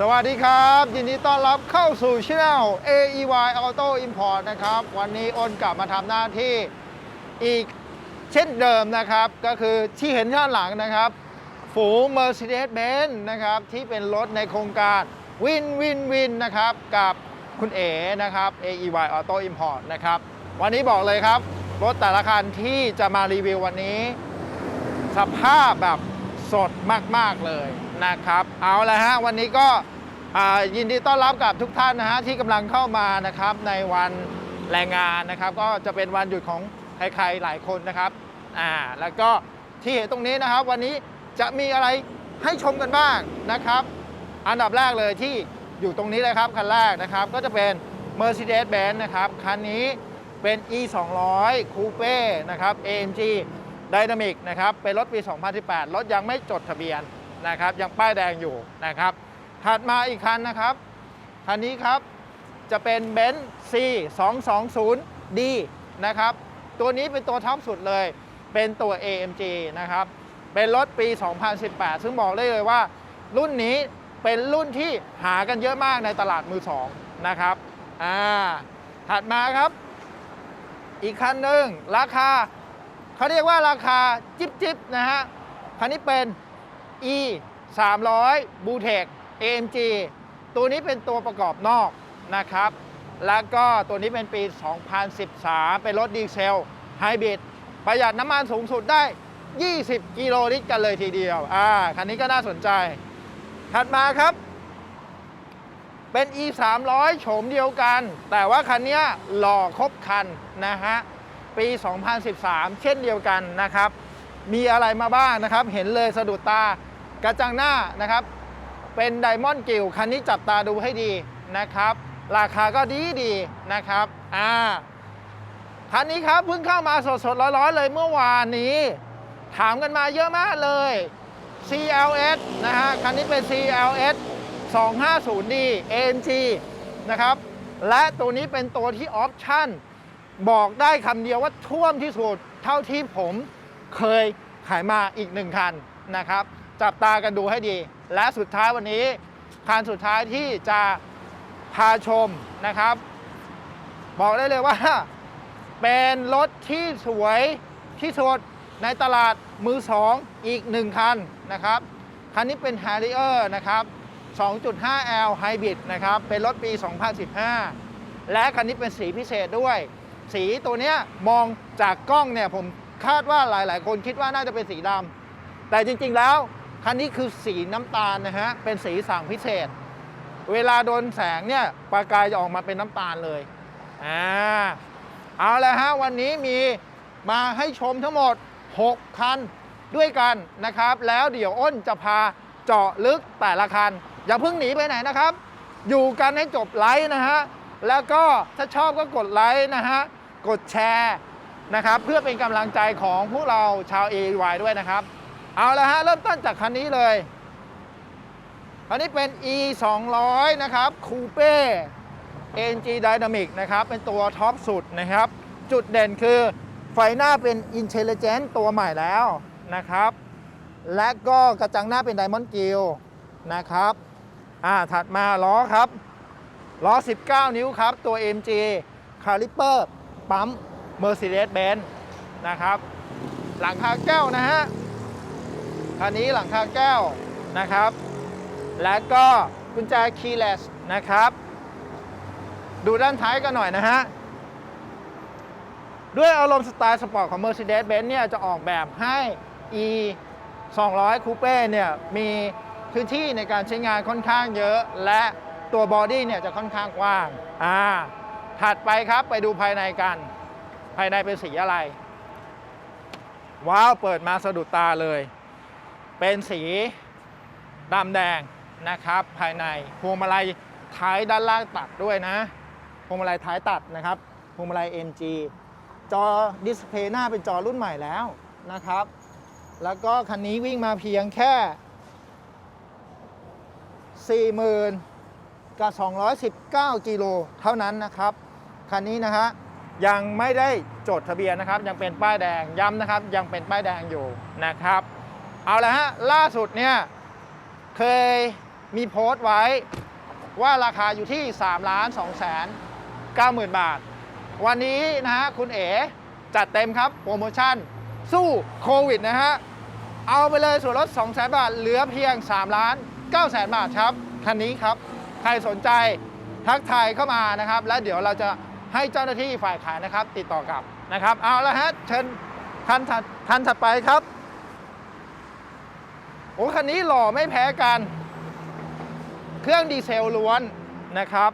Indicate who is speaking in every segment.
Speaker 1: สวัสดีครับ ยินดีต้อนรับเข้าสู่ช่อง AEY Auto Import นะครับ วันนี้อ้นกลับมาทำหน้าที่อีกเช่นเดิมนะครับ ก็คือที่เห็นด้านหลังนะครับ ฝูง Mercedes-Benz นะครับ ที่เป็นรถในโครงการวินวินวินนะครับ กับคุณเอ๋นะครับ AEY Auto Import นะครับ วันนี้บอกเลยครับ รถแต่ละคันที่จะมารีวิววันนี้ สภาพแบบสดมาก ๆ เลย นะครับ เอาละฮะวันนี้ก็ยินดีต้อนรับกับทุกท่านนะฮะที่กำลังเข้ามานะครับในวันแรงงานนะครับ ก็จะเป็นวันหยุดของใครๆหลายคนนะครับอ่าแล้วก็ที่เห็นตรงนี้นะครับ วันนี้จะมีอะไรให้ชมกันบ้างนะครับ อันดับแรกเลยที่อยู่ตรงนี้เลยครับคันแรกนะครับก็จะเป็น Mercedes-Benz นะครับคันนี้เป็น E 2 0 0 Coupe นะครับ AMG Dynamic นะครับเป็นรถปี 2018 รถยังไม่จดทะเบียน นะครับยังป้ายแดงอยู่นะครับ ถัดมาอีกคันนะครับคันนี้ครับจะเป็น Benz C 2 2 0 D นะครับ ตัวนี้เป็นตัวท็อปสุดเลย เป็นตัว AMG นะครับ เป็นรถปี 2018 ซึ่งบอกได้เลยว่า รุ่นนี้เป็นรุ่นที่หากันเยอะมากในตลาดมือสองนะครับอ่าถัดมาครับ อีกคันหนึ่งราคาเขาเรียกว่าราคาจิบจิบนะฮะคันนี้เป็น e 3 0 0 b u t e c AMG ตัวนี้เป็นตัวประกอบนอกนะครับ แล้วก็ตัวนี้เป็นปี 2013 เป็นรถดีเซลไฮบริดประหยัดน้ำมันสูงสุดได้ 20 กิโลลิตรกันเลยทีเดียว อ่า คันนี้ก็น่าสนใจ ถัดมาครับ เป็น e 3 0 0โฉมเดียวกัน แต่ว่าคันนี้หล่อครบคันนะฮะ ปี 2013 เช่นเดียวกันนะครับ มีอะไรมาบ้างนะครับ เห็นเลยสะดุดตากระจังหน้านะครับ เป็นไดมอนด์กิลคันนี้จับตาดูให้ดีนะครับ ราคาก็ดีดีนะครับอ่าคันนี้ครับเพิ่งเข้ามาสดสดร้อนๆเลยเมื่อวานนี้ ถามกันมาเยอะมากเลย CLS นะฮะคันนี้เป็น CLS 250D AMG นะครับและตัวนี้เป็นตัวที่ออปชั่น บอกได้คำเดียวว่าท่วมที่สุดเท่าที่ผม เคยขายมาอีกหนึ่งคันนะครับ จับตากันดูให้ดี และสุดท้ายวันนี้ คันสุดท้ายที่จะพาชมนะครับ บอกได้เลยว่า เป็นรถที่สวยที่สุดในตลาดมือสองอีกหนึ่งคันนะครับ คันนี้เป็น Harrier นะครับ 2.5L Hybrid นะครับ เป็นรถปี 2015 และคันนี้เป็นสีพิเศษด้วย สีตัวเนี้ยมองจากกล้องเนี่ยผม คาดว่าหลาย ๆ คนคิดว่าน่าจะเป็นสีดำแต่จริง ๆ แล้วคันนี้คือสีน้ำตาลนะฮะ เป็นสีสั่งพิเศษ เวลาโดนแสงเนี่ยประกายจะออกมาเป็นน้ำตาลเลย อ่า เอาละฮะ วันนี้มีมาให้ชมทั้งหมด 6 คันด้วยกันนะครับ แล้วเดี๋ยวอ้นจะพาเจาะลึกแต่ละคัน อย่าเพิ่งหนีไปไหนนะครับ อยู่กันให้จบไลค์นะฮะ แล้วก็ถ้าชอบก็กดไลค์นะฮะ กดแชร์ นะครับ เพื่อเป็นกำลังใจของพวกเราชาว AY ด้วยนะครับ เอาละฮะ เริ่มต้นจากคันนี้เลยคันนี้เป็น e 2 0 0นะครับ Coupe AMG Dynamic นะครับ เป็นตัวท็อปสุดนะครับ จุดเด่นคือไฟหน้าเป็น Intelligent ตัวใหม่แล้วนะครับ และก็กระจังหน้าเป็น Diamond Gill นะครับอ่าถัดมาล้อครับล้อ 19 นิ้วครับ ตัว MG Caliper ปั๊ม Mercedes-Benz นะครับ หลังคาแก้วนะฮะคันนี้หลังคาแก้วนะครับ และก็กุญแจ keyless นะครับ ดูด้านท้ายกันหน่อยนะฮะ ด้วยอารมณ์สไตล์สปอร์ตของ Mercedes-Benz เนี่ยจะออกแบบให้ E 200 Coupe เนี่ยมีพื้นที่ในการใช้งานค่อนข้างเยอะ และตัวบอดี้เนี่ยจะค่อนข้างกว้าง อ่า ถัดไปครับไปดูภายในกัน ภายในเป็นสีอะไร ว้าวเปิดมาสะดุดตาเลย เป็นสีดำแดงนะครับ ภายในพวงมาลัยท้ายด้านล่างตัดด้วยนะพวงมาลัยท้ายตัดนะครับพวงมาลัย MG จอดิสเพลย์หน้าเป็นจอรุ่นใหม่แล้วนะครับ แล้วก็คันนี้วิ่งมาเพียงแค่ 40,000 กับ 219 กิโลเท่านั้นนะครับ คันนี้นะฮะ ยังไม่ได้จดทะเบียนนะครับ ยังเป็นป้ายแดงย้ำนะครับ ยังเป็นป้ายแดงอยู่นะครับ เอาละฮะล่าสุดเนี่ยเคยมีโพสต์ไว้ว่าราคาอยู่ที่3ล้าน2แสน9หมื่นบาท วันนี้นะฮะคุณเอ๋จัดเต็มครับโปรโมชั่น สู้โควิดนะฮะ เอาไปเลยส่วนลด2 0 0 0 0 0บาท เหลือเพียง3ล้าน9แสนบาทครับ คันนี้ครับ ใครสนใจทักทายเข้ามานะครับ แล้วเดี๋ยวเราจะ ให้เจ้าหน้าที่ฝ่ายขายนะครับ ติดต่อกลับนะครับเอาละฮะเชิญคันถัดคันถัดไปครับโอ้คันนี้หล่อไม่แพ้กัน เครื่องดีเซลล้วนนะครับ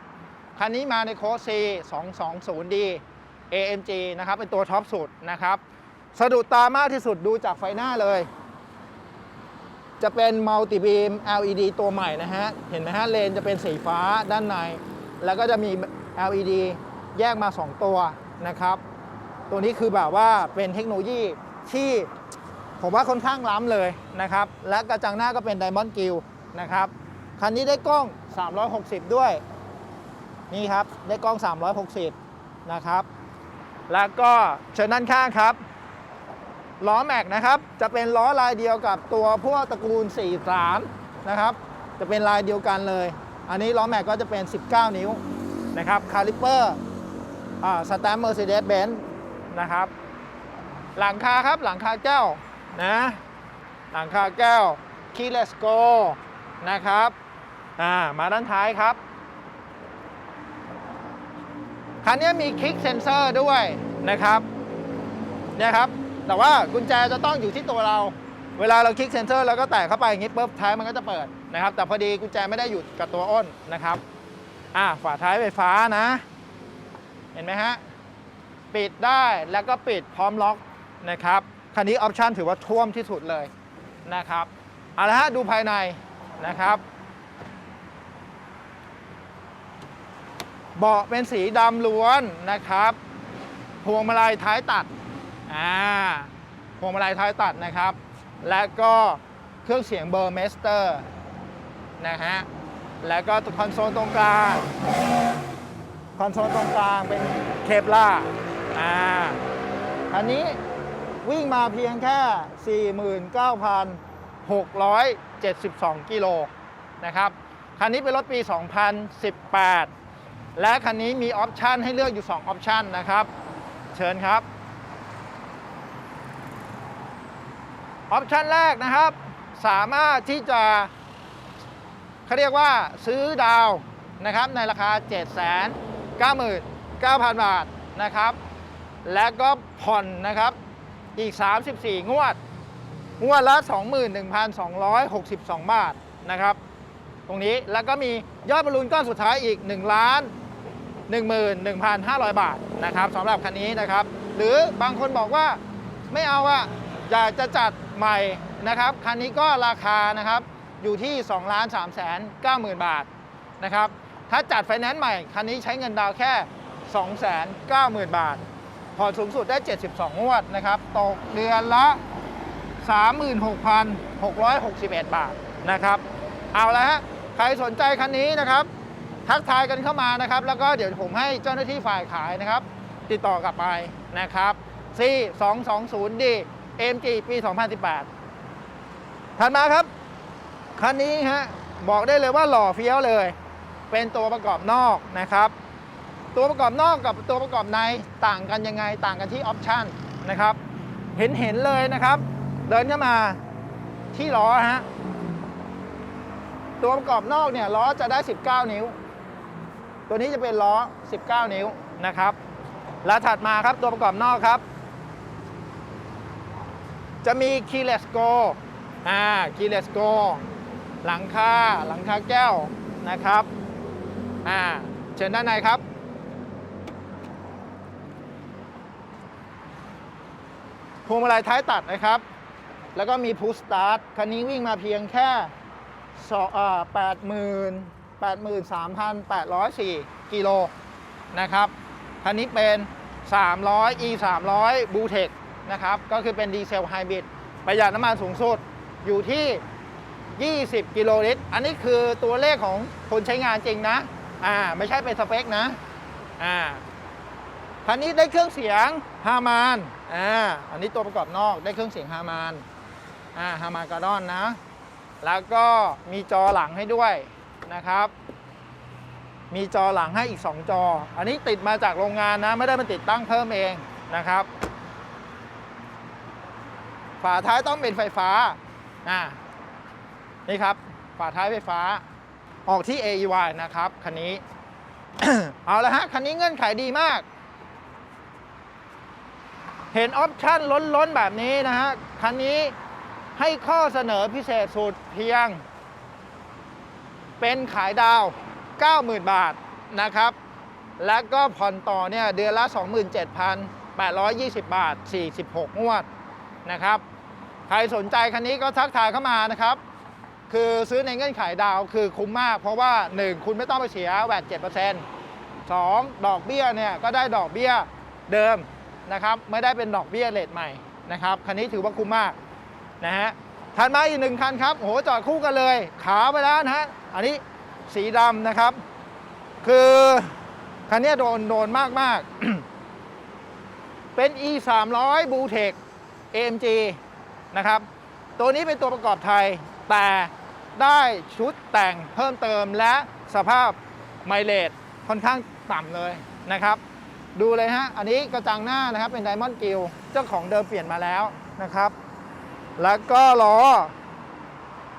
Speaker 1: คันนี้มาในโค้ด C 220D AMG นะครับเป็นตัวท็อปสุดนะครับสะดุดตามากที่สุดดูจากไฟหน้าเลย จะเป็นมัลติบีม LED ตัวใหม่นะฮะ เห็นไหมฮะ เลนจะเป็นสีฟ้าด้านใน แล้วก็จะมี LED แยกมา 2 ตัวนะครับ ตัวนี้คือแบบว่าเป็นเทคโนโลยีที่ผมว่าค่อนข้างล้ำเลยนะครับ และกระจังหน้าก็เป็น Diamond g r i l l นะครับ คันนี้ได้กล้อง 360 ด้วย นี่ครับ ได้กล้อง 360 นะครับ แล้วก็เชิญด้านข้างครับ ล้อแม็กนะครับ จะเป็นล้อลายเดียวกับตัวพวกตระกูล 43 นะครับ จะเป็นลายเดียวกันเลย อันนี้ล้อแม็กก็จะเป็น 19 นิ้วนะครับ คาลิเปอร์ สแตมเมอร์เซเดสเบนซ์นะครับ หลังคาครับหลังคาแก้วนะหลังคาแก้วคีเลสโกนะครับอ่ามาด้านท้ายครับ คันนี้มีคลิกเซนเซอร์ด้วยนะครับเนี่ยครับแต่ว่ากุญแจจะต้องอยู่ที่ตัวเรา เวลาเราคลิกเซนเซอร์แล้วก็แตะเข้าไปอย่างนี้ปุ๊บท้ายมันก็จะเปิดนะครับ แต่พอดีกุญแจไม่ได้อยู่กับตัวอ้นนะครับอ่าฝาท้ายไฟฟ้านะ เห็นไหมฮะ ปิดได้แล้วก็ปิดพร้อมล็อกนะครับคันนี้ออปชันถือว่าท่วมที่สุดเลยนะครับเอาละฮะดูภายในนะครับเบาะเป็นสีดำล้วนนะครับพวงมาลัยท้ายตัดอ่าพวงมาลัยท้ายตัดนะครับ และก็เครื่องเสียงเบอร์เมสเตอร์นะฮะแล้วก็คอนโซลตรงกลาง คอนโซลตรงกลางเป็นเคปล่าอ่าอันนี้วิ่งมาเพียงแค่ 49,672 กิโลนะครับ คันนี้เป็นรถปี 2018 และคันนี้มีออปชันให้เลือกอยู่ 2 ออปชันนะครับ เชิญครับ ออปชันแรกนะครับ สามารถที่จะเขาเรียกว่าซื้อดาวนะครับในราคา7 9 9 0 0 90,000 บาทนะครับ และก็ผ่อนนะครับอีก 34 งวด งวดละ 21,262 บาทนะครับ ตรงนี้แล้วก็มียอดบอลลูนก้อนสุดท้ายอีก1ล้าน11,500 บาทนะครับสำหรับคันนี้นะครับ หรือบางคนบอกว่าไม่เอาอะอยากจะจัดใหม่นะครับ คันนี้ก็ราคานะครับอยู่ที่2ล้าน3แสน9หมื่นบาทนะครับ ถ้าจัดไฟแนนซ์ใหม่ คันนี้ใช้เงินดาวแค่ 2 9 0 0 0 0 บาท ผ่อนสูงสุดได้ 72 งวดนะครับ ตกเดือนละ 36,661 บาทนะครับ เอาละฮะ ใครสนใจคันนี้นะครับ ทักทายกันเข้ามานะครับ แล้วก็เดี๋ยวผมให้เจ้าหน้าที่ฝ่ายขายนะครับ ติดต่อกลับไปนะครับ C 2 2 0 D MG ปี 2018 ถัดมาครับ คันนี้ฮะ บอกได้เลยว่าหล่อเฟี้ยวเลย เป็นตัวประกอบนอกนะครับ ตัวประกอบนอกกับตัวประกอบในต่างกันยังไงต่างกันที่ออปชันนะครับ เห็นเห็นเลยนะครับ เดินเข้ามาที่ล้อฮะตัวประกอบนอกเนี่ยล้อจะได้ 19 นิ้ว ตัวนี้จะเป็นล้อ 19 นิ้วนะครับแล้วถัดมาครับตัวประกอบนอกครับ จะมี keyless go อ่า keyless go หลังคาหลังคาแก้วนะครับ อ่าเชิญด้านในครับ พวงมาลัยท้ายตัดนะครับ แล้วก็มีพุชสตาร์ทคันนี้วิ่งมาเพียงแค่แปดหมื่นแปดหมื่นสามพันแปดร้อยสี่กิโลนะครับ คันนี้เป็น 300 e 300 b u t e c นะครับ ก็คือเป็นดีเซลไฮบริดประหยัดน้ำมันสูงสุดอยู่ที่ 20 กิโลลิตร อันนี้คือตัวเลขของคนใช้งานจริงนะ อ่าไม่ใช่เป็นสเปคนะอ่าคันนี้ได้เครื่องเสียงฮามานอ่าอันนี้ตัวประกอบนอกได้เครื่องเสียงฮามานอ่าฮามานการ์ดอนนะ แล้วก็มีจอหลังให้ด้วยนะครับ มีจอหลังให้อีก 2 จอ อันนี้ติดมาจากโรงงานนะ ไม่ได้มาติดตั้งเพิ่มเองนะครับ ฝาท้ายต้องเป็นไฟฟ้าอ่านี่ครับ ฝาท้ายไฟฟ้า ออกที่ AEY นะครับ คันนี้ เอาละฮะ คันนี้เงื่อนไขดีมาก เห็นออปชั่นล้นๆ แบบนี้นะฮะ คันนี้ให้ข้อเสนอพิเศษสุดเพียง เป็นขายดาว 90,000 บาทนะครับ แล้วก็ผ่อนต่อเนี่ยเดือนละ 27,820 บาท 46 งวดนะครับ ใครสนใจคันนี้ก็ทักทายเข้ามานะครับ คือซื้อในเงื่อนไขดาวคือคุ้มมาก เพราะว่า 1 คุณไม่ต้องไปเสียแวด7% 2ดอกเบี้ยเนี่ยก็ได้ดอกเบี้ยเดิมนะครับไม่ได้เป็นดอกเบี้ยเลทใหม่นะครับคันนี้ถือว่าคุ้มมากนะฮะถัดมาอีกหนึ่งคันครับโหจอดคู่กันเลย ขาไปแล้วนะฮะอันนี้สีดำนะครับ คือคันนี้โดนโดนมากมากเป็น e 3 0 0 b u t e c AMG นะครับ ตัวนี้เป็นตัวประกอบไทยแต่ ได้ชุดแต่งเพิ่มเติมและสภาพไมเลจค่อนข้างต่ำเลยนะครับ ดูเลยฮะ อันนี้กระจังหน้านะครับเป็นไดมอนด์กิลเจ้าของเดิมเปลี่ยนมาแล้วนะครับ แล้วก็ล้อ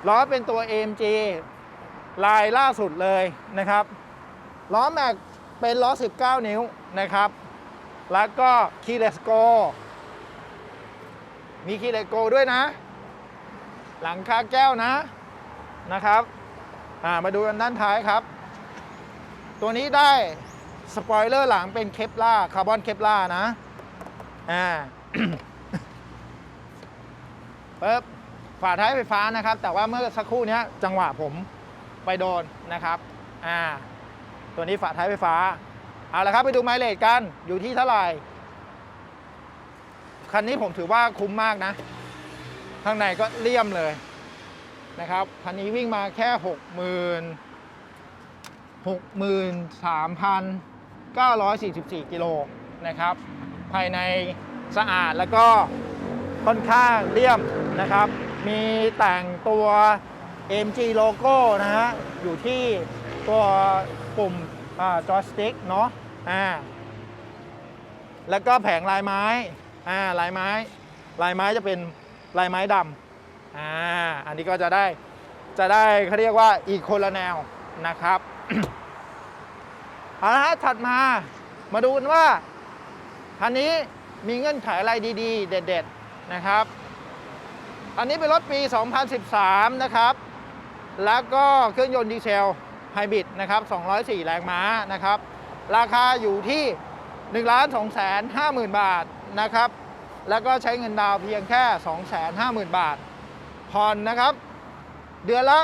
Speaker 1: ล้อเป็นตัว AMG ลายล่าสุดเลยนะครับ ล้อแม็กเป็นล้อ 19 นิ้วนะครับ แล้วก็คีเลสโก มีคีเลสโกด้วยนะ หลังคาแก้วนะ นะครับมาดูกันด้านท้ายครับ ตัวนี้ได้สปอยเลอร์หลังเป็นเคปล่าคาร์บอนเคปล่านะอ่าปึ๊บฝาท้ายไฟฟ้านะครับ แต่ว่าเมื่อสักครู่นี้จังหวะผมไปโดนนะครับอ่าตัวนี้ฝาท้ายไฟฟ้า เอาละครับไปดูไมล์เลจกันอยู่ที่เท่าไหร่ คันนี้ผมถือว่าคุ้มมากนะ ข้างในก็เลี่ยมเลย นะครับคันนี้วิ่งมาแค่ 6 0 0 0 63,944 กิโลนะครับ ภายในสะอาดแล้วก็ค่อนข้างเลี่ยมนะครับ มีแต่งตัว MG โลโก้นะฮะ อยู่ที่ตัวปุ่มจอยสติ๊กเนาะอ่าแล้วก็แผงลายไม้อ่าลายไม้ ลายไม้จะเป็นลายไม้ดำ อ่าอันนี้ก็จะได้จะได้เขาเรียกว่าอีกคนละแนวนะครับเอาละฮะถัดมามาดูกันว่าคันนี้มีเงื่อนไขอะไรดีๆ เด็ด ๆนะครับ อันนี้เป็นรถปี 2013 นะครับ แล้วก็เครื่องยนต์ดีเซลไฮบริดนะครับ 204 แรงม้านะครับ ราคาอยู่ที่ 1 2 5 0 0 0 0 บาทนะครับ แล้วก็ใช้เงินดาวเพียงแค่ 250,000 บาท ผ่อนนะครับ เดือนละ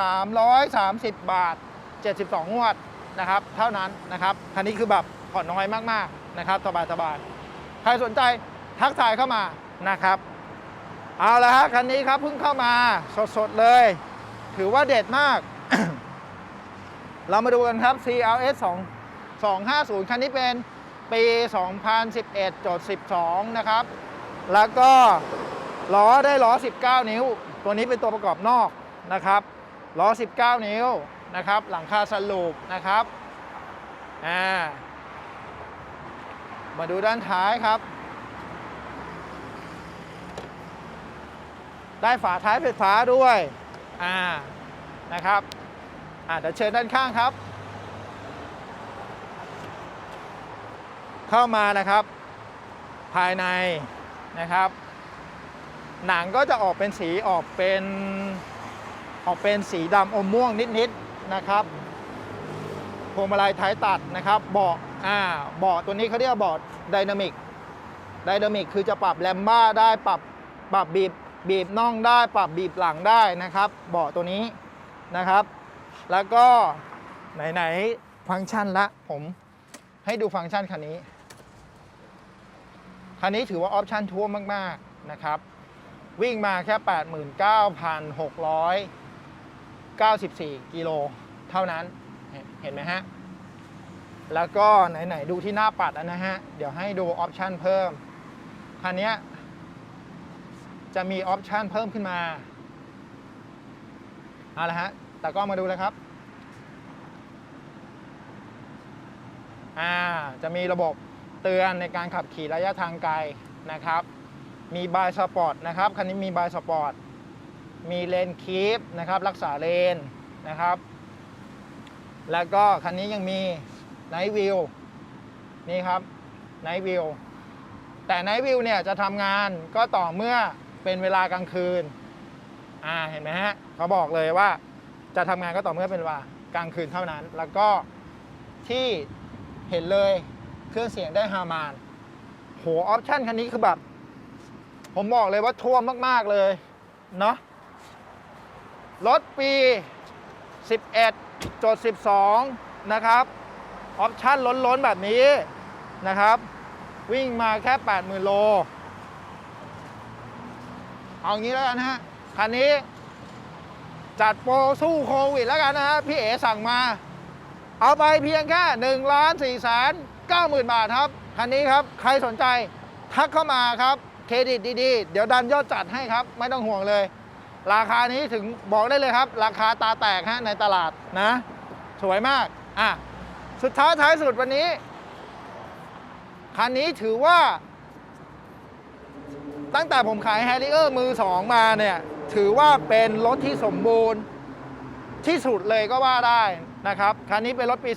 Speaker 1: 18,330 บาท 72 งวดนะครับ เท่านั้นนะครับ คันนี้คือแบบผ่อนน้อยมากๆนะครับสบายๆ ใครสนใจทักทายเข้ามานะครับ เอาละฮะคันนี้ครับเพิ่งเข้ามาสดๆเลย ถือว่าเด็ดมาก เรามาดูกันครับ CLS 2 250 คันนี้เป็นปี 2011จด12 นะครับ แล้วก็ ล้อได้ล้อ 19 นิ้ว ตัวนี้เป็นตัวประกอบนอกนะครับล้อ 19 นิ้วนะครับ หลังคาสลูปนะครับอ่ามาดูด้านท้ายครับ ได้ฝาท้ายไฟฟ้าด้วยอ่านะครับอ่าเดี๋ยวเชิญด้านข้างครับ เข้ามานะครับ ภายในนะครับ หนังก็จะออกเป็นสีออกเป็นออกเป็นสีดำอมม่วงนิดๆนะครับพวงมาลัยท้ายตัดนะครับเบาะอ่าเบาะตัวนี้เขาเรียกว่าเบาะไดนามิกไดนามิกคือจะปรับแรมบ้าได้ปรับปรับบีบบีบน่องได้ปรับบีบหลังได้นะครับ เบาะตัวนี้นะครับ แล้วก็ไหนๆฟังก์ชันละผมให้ดูฟังก์ชันคันนี้ คันนี้ถือว่าออปชันทั่วมากๆนะครับ วิ่งมาแค่ 89,694 กิโลเท่านั้นเห็นไหมฮะ แล้วก็ไหน ๆ ดูที่หน้าปัดนะฮะ เดี๋ยวให้ดูออปชันเพิ่ม คันนี้จะมีออปชันเพิ่มขึ้นมา เอาละฮะ แต่กล้องมาดูเลยครับ อ่า จะมีระบบเตือนในการขับขี่ระยะทางไกลนะครับ มีบายสปอร์ตนะครับคันนี้มีบายสปอร์ตมีเลนคีปนะครับรักษาเลนนะครับ แล้วก็คันนี้ยังมีไนท์วิวนี่ครับไนท์วิวแต่ไนท์วิวเนี่ยจะทำงานก็ต่อเมื่อเป็นเวลากลางคืนอ่าเห็นไหมฮะเขาบอกเลยว่าจะทำงานก็ต่อเมื่อเป็นเวลากลางคืนเท่านั้น แล้วก็ที่เห็นเลยเครื่องเสียงได้ฮามานโหออปชั่นคันนี้คือแบบ ผมบอกเลยว่าท่วมมาก ๆ เลยเนาะรถปี 11จด12 นะครับ ออปชั่นล้น ๆ แบบนี้นะครับ วิ่งมาแค่ 80,000 โล เอางี้แล้วกันฮะ คันนี้ จัดโปรสู้โควิดแล้วกันนะฮะ พี่เอ๋สั่งมา เอาไปเพียงแค่1ล้าน4แสน9หมื่นบาทครับ คันนี้ครับ ใครสนใจทักเข้ามาครับ เครดิตดีๆ เดี๋ยวดันยอดจัดให้ครับ ไม่ต้องห่วงเลย ราคานี้ถึงบอกได้เลยครับ ราคาตาแตกฮะในตลาดนะ สวยมาก อะ สุดท้ายท้ายสุดวันนี้ คันนี้ถือว่า ตั้งแต่ผมขายแฮร์ริเออร์มือสองมาเนี่ย ถือว่าเป็นรถที่สมบูรณ์ที่สุดเลยก็ว่าได้นะครับ คันนี้เป็นรถปี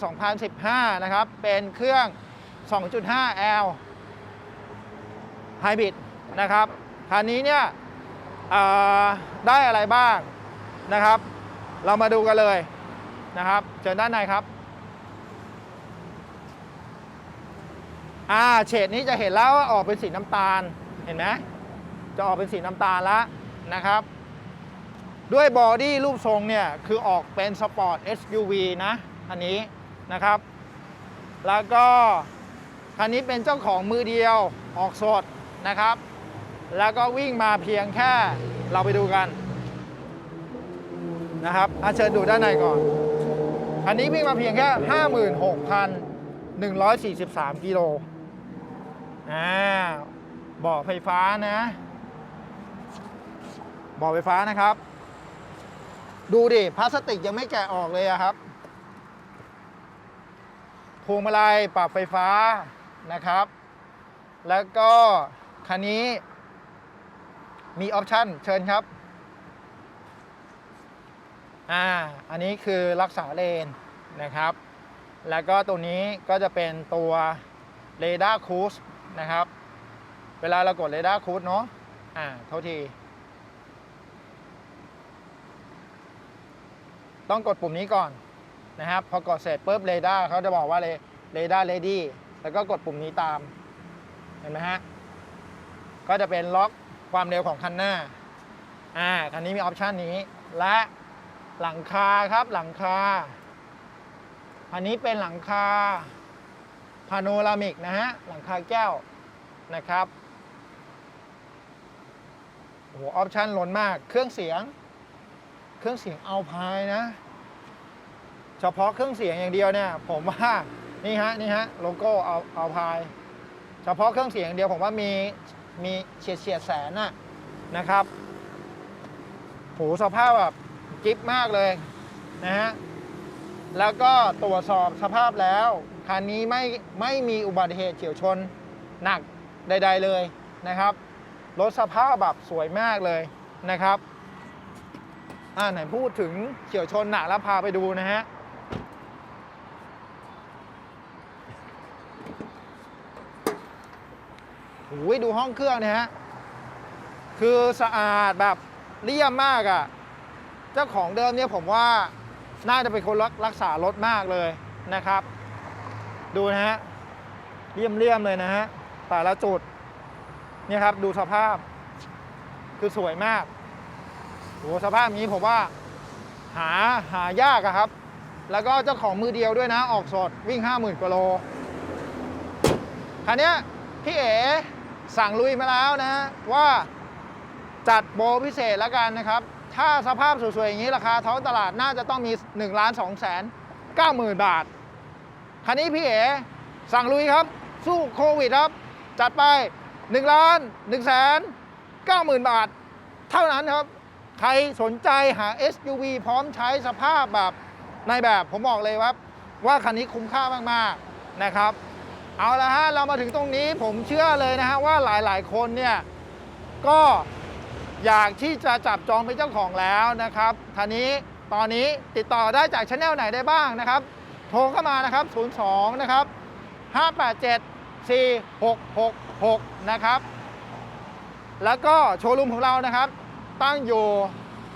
Speaker 1: 2015 นะครับ เป็นเครื่อง 2.5L Hybrid นะครับคันนี้เนี่ยได้อะไรบ้างนะครับ เรามาดูกันเลยนะครับเชิญด้านในครับอ่าเฉดนี้จะเห็นแล้วว่าออกเป็นสีน้ำตาลเห็นไหมจะออกเป็นสีน้ำตาลแล้วนะครับ ด้วยบอดี้รูปทรงเนี่ยคือออกเป็นสปอร์ต SUV นะอันนี้นะครับ แล้วก็คันนี้เป็นเจ้าของมือเดียวออกสดนะครับ แล้วก็วิ่งมาเพียงแค่เราไปดูกันนะครับอาเชิญดูด้านในก่อน อันนี้วิ่งมาเพียงแค่ 56,143 กิโลอ่าบาะไฟฟ้านะบาะไฟฟ้านะครับ ดูดิพลาสติกยังไม่แกะออกเลยครับพวงมาลัยปรับไฟฟ้านะครับ แล้วก็คันนี้ มีออปชันเชิญครับ อ่า อันนี้คือรักษาเลนนะครับ แล้วก็ตัวนี้ก็จะเป็นตัวเรดาร์คูสนะครับ เวลาเรากดเรดาร์คูสเนาะ อ่า เท่าที ต้องกดปุ่มนี้ก่อนนะครับ พอกดเสร็จปุ๊บเรดาร์เขาจะบอกว่าเรดาร์เรดี้ แล้วก็กดปุ่มนี้ตาม เห็นไหมฮะ ก็จะเป็นล็อก ความเร็วของคันหน้า อ่า คันนี้มีออปชันนี้ และหลังคาครับหลังคา อันนี้เป็นหลังคาพาโนรามิกนะฮะ หลังคาแก้วนะครับโอ้โหออปชันล้นมาก เครื่องเสียง เครื่องเสียงเอาพายนะ เฉพาะเครื่องเสียงอย่างเดียวเนี่ย ผมว่า นี่ฮะ นี่ฮะ โลโก้เอาเอาพาย เฉพาะเครื่องเสียงอย่างเดียวผมว่ามี มีเฉียดเฉียดแสนน่ะนะครับโหสภาพแบบจิ๊บมากเลยนะฮะแล้วก็ตรวจสอบสภาพแล้วคันนี้ไม่ไม่มีอุบัติเหตุเฉียวชนหนักใด ๆเลยนะครับรถสภาพแบบสวยมากเลยนะครับอ่าไหนพูดถึงเฉียวชนหนักแล้วพาไปดูนะฮะ โอ้ยดูห้องเครื่องเนี่ยฮะ คือสะอาดแบบเลี่ยมมากอะ่ะ เจ้าของเดิมเนี่ยผมว่าน่าจะเป็นคนรักรักษารถมากเลยนะครับ ดูนะฮะเลี่ยมเลี่ยมๆเลยนะฮะแต่ละจุดเนี่ยครับดูสภาพคือสวยมากโหสภาพนี้ผมว่าหาหายากอะครับ แล้วก็เจ้าของมือเดียวด้วยนะ ออกสดวิ่ง 50,000กิโลคันนี้พี่เอ๋ สั่งลุยมาแล้วนะว่าจัดโบรพิเศษแล้วกันนะครับ ถ้าสภาพสวยๆ อย่างนี้ราคาท้องตลาดน่าจะต้องมี1ล้าน2แสน9หมื่นบาท คันนี้พี่เอ๋สั่งลุยครับ สู้โควิดครับ จัดไป1ล้าน1แสน9หมื่นบาท เท่านั้นครับ ใครสนใจหา SUV พร้อมใช้สภาพแบบในแบบผมบอกเลยว่าว่าคันนี้คุ้มค่ามากๆนะครับ เอาละฮะเรามาถึงตรงนี้ผมเชื่อเลยนะฮะว่าหลายๆ คนเนี่ยก็อยากที่จะจับจองเป็นเจ้าของแล้วนะครับทีนี้ตอนนี้ติดต่อได้จากช anel ไหนได้บ้างนะครับ โทรเข้ามานะครับ 02 นะครับ 587 4666 นะครับ แล้วก็โชว์รูมของเรานะครับ ตั้งอยู่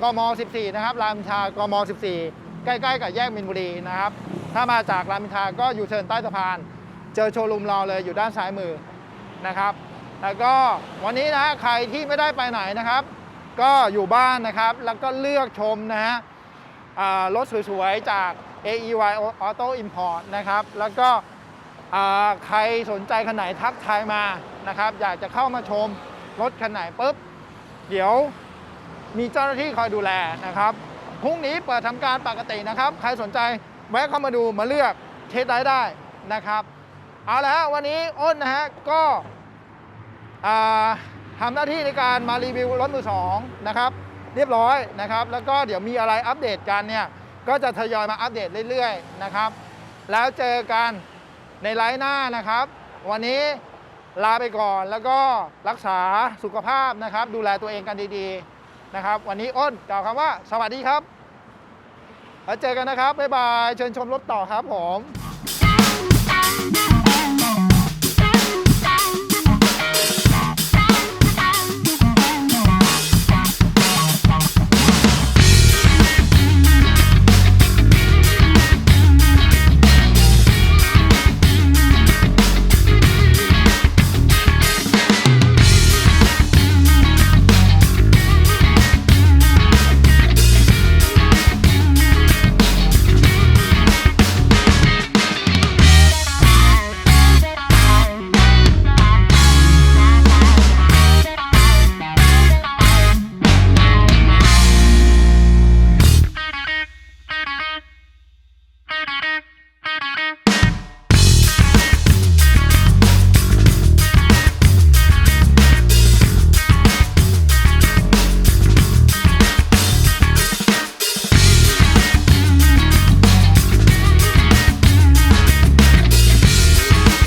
Speaker 1: กม 14 นะครับ รามอินทรากม 14 ใกล้ ๆ กับแยกมินบุรีนะครับ ถ้ามาจากรามอินทราก็อยู่เชิญใต้สะพาน เจอโชว์รูมเราเลยอยู่ด้านซ้ายมือนะครับ แล้วก็วันนี้นะใครที่ไม่ได้ไปไหนนะครับ ก็อยู่บ้านนะครับ แล้วก็เลือกชมนะฮะรถสวยๆ จาก AEY Auto Import นะครับ แล้วก็ใครสนใจคันไหนทักทายมานะครับ อยากจะเข้ามาชมรถคันไหนปุ๊บ เดี๋ยวมีเจ้าหน้าที่คอยดูแลนะครับ พรุ่งนี้เปิดทำการปกตินะครับ ใครสนใจแวะเข้ามาดูมาเลือกเทสได้ได้นะครับ เอาละฮะวันนี้อ้นนะฮะก็ทำหน้าที่ในการมารีวิวรถมือสองนะครับเรียบร้อยนะครับ แล้วก็เดี๋ยวมีอะไรอัปเดตกันเนี่ยก็จะทยอยมาอัปเดตเรื่อยๆนะครับแล้วเจอกันในไลฟ์หน้านะครับ วันนี้ลาไปก่อนแล้วก็รักษาสุขภาพนะครับ ดูแลตัวเองกันดีๆนะครับ วันนี้อ้นกล่าวคำว่า สวัสดีครับแล้วเจอกันนะครับบ๊ายบายเชิญชมรถต่อครับผม